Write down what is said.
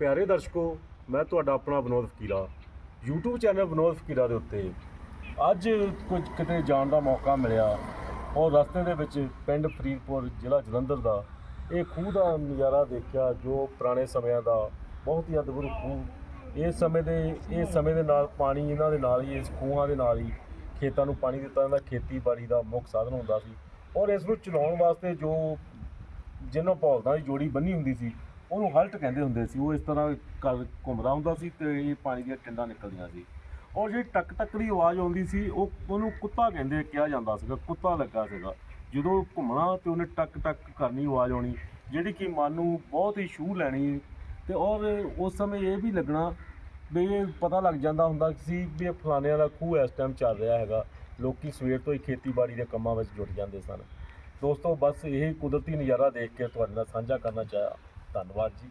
ਪਿਆਰੇ ਦਰਸ਼ਕੋ, ਮੈਂ ਤੁਹਾਡਾ ਆਪਣਾ ਵਿਨੋਦ ਫਕੀਰਾ। YouTube ਚੈਨਲ ਵਿਨੋਦ ਫਕੀਰਾ ਦੇ ਉੱਤੇ ਅੱਜ ਕੁਝ ਕਿਤੇ ਜਾਣ ਦਾ ਮੌਕਾ ਮਿਲਿਆ। ਔਰ ਰਸਤੇ ਦੇ ਵਿੱਚ ਪਿੰਡ ਫਰੀਦਪੁਰ, ਜ਼ਿਲ੍ਹਾ ਜਲੰਧਰ ਦਾ ਇਹ ਖੂਹ ਦਾ ਨਜ਼ਾਰਾ ਦੇਖਿਆ, ਜੋ ਪੁਰਾਣੇ ਸਮਿਆਂ ਦਾ ਬਹੁਤ ਹੀ ਅਦਭੁਤ ਖੂਹ। ਇਸ ਸਮੇਂ ਦੇ, ਇਸ ਸਮੇਂ ਦੇ ਨਾਲ ਪਾਣੀ ਇਹਨਾਂ ਦੇ ਨਾਲ ਹੀ, ਇਸ ਖੂਹਾਂ ਦੇ ਨਾਲ ਹੀ ਖੇਤਾਂ ਨੂੰ ਪਾਣੀ ਦਿੱਤਾ ਜਾਂਦਾ, ਖੇਤੀਬਾੜੀ ਦਾ ਮੁੱਖ ਸਾਧਨ ਹੁੰਦਾ ਸੀ। ਔਰ ਇਸ ਨੂੰ ਚਲਾਉਣ ਵਾਸਤੇ ਜੋ ਜਿਹਨਾਂ ਬਲਦਾਂ ਦੀ ਜੋੜੀ ਬੰਨੀ ਹੁੰਦੀ ਸੀ ਉਹਨੂੰ ਹਲਟ ਕਹਿੰਦੇ ਹੁੰਦੇ ਸੀ, ਉਹ ਇਸ ਤਰ੍ਹਾਂ ਕਰ ਘੁੰਮਦਾ ਹੁੰਦਾ ਸੀ ਤੇ ਇਹ ਪਾਣੀ ਦੀਆਂ ਟਿੰਡਾਂ ਨਿਕਲਦੀਆਂ ਸੀ। ਔਰ ਜਿਹੜੀ ਟਕ ਟਕ ਦੀ ਆਵਾਜ਼ ਆਉਂਦੀ ਸੀ, ਉਹ ਉਹਨੂੰ ਕੁੱਤਾ ਕਹਿੰਦੇ, ਕਿਹਾ ਜਾਂਦਾ ਸੀਗਾ, ਕੁੱਤਾ ਲੱਗਾ ਸੀਗਾ। ਜਦੋਂ ਘੁੰਮਣਾ ਤੇ ਉਹਨੇ ਟਕ ਟਕ ਕਰਨੀ ਆਵਾਜ਼ ਆਉਣੀ, ਜਿਹੜੀ ਕਿ ਮਨ ਨੂੰ ਬਹੁਤ ਹੀ ਛੂਹ ਲੈਣੀ ਤੇ ਔਰ ਉਸ ਸਮੇਂ ਇਹ ਵੀ ਲੱਗਣਾ ਵੀ ਇਹ ਪਤਾ ਲੱਗ ਜਾਂਦਾ ਹੁੰਦਾ ਸੀ ਵੀ ਇਹ ਫਲਾਣਿਆਂ ਦਾ ਖੂਹ ਇਸ ਟਾਈਮ ਚੱਲ ਰਿਹਾ ਹੈਗਾ। ਲੋਕੀ ਸਵੇਰ ਤੋਂ ਹੀ ਖੇਤੀਬਾੜੀ ਦੇ ਕੰਮਾਂ ਵਿੱਚ ਜੁਟ ਜਾਂਦੇ ਸਨ। ਦੋਸਤੋ, ਬਸ ਇਹ ਕੁਦਰਤੀ ਨਜ਼ਾਰਾ ਦੇਖ ਕੇ ਤੁਹਾਡੇ ਨਾਲ ਸਾਂਝਾ ਕਰਨਾ ਚਾਹਿਆ। ਧੰਨਵਾਦ ਜੀ।